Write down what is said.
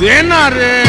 Dena రే?